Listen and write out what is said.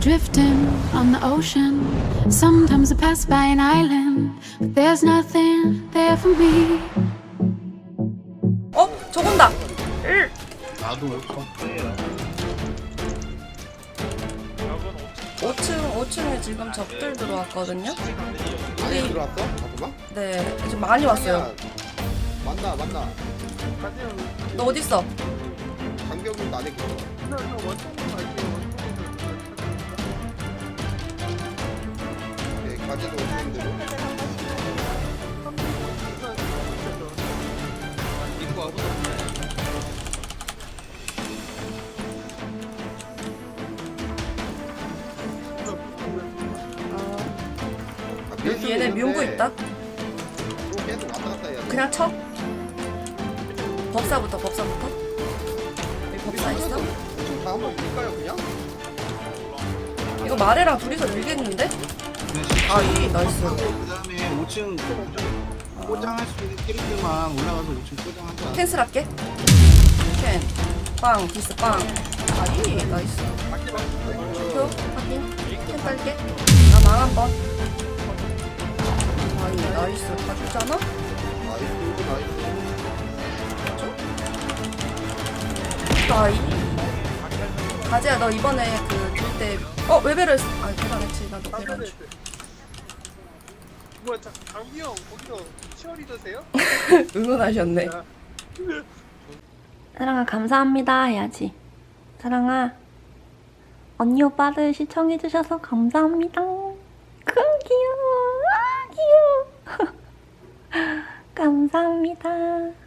Drifting on the ocean. Sometimes I pass by an island, but there's nothing there for me. 어? 저건다! 나도 컴퓨터예요. 5층, 5층에 지금 적들 들어왔거든요? 많이 우리, 들어왔어? 잠깐만. 네, 지금 많이 왔어요. 야, 만나 만나. 너 어딨어? 강경도 안 했고. 네, 가지도. 입고 와보. 여기 얘네 묘구 있다? 또 계속 왔다 갔다 해야 돼. 그냥 쳐? 법사부터, 법사부터? 여기 법사 있어? 다 한번 밀까요 그냥? 이거 말해랑 둘이서 밀겠는데? 아, 이, 나이스. 그 다음에 5층 포장할 수 있는 캐릭터만 올라가서 5층 포장하자. 캔슬 할게. 캔. 빵, 디스 빵. 아이, 나이스. 표, 확인. 캔 딸게. 나망 한 번. 아이, 나이스. 봐주잖아? 나이스 나이스. 아이. 가지야, 너 이번에 그, 줄 때, 어, 외배를, 아, 계산했지. 나도 계산 줘. 뭐야, 자, 강기 형 거기서 치어리더세요? 응원하셨네. 사랑아 감사합니다. 해야지. 사랑아 언니 오빠들 시청해주셔서 감사합니다. 크 귀여워. 아 귀여워. 감사합니다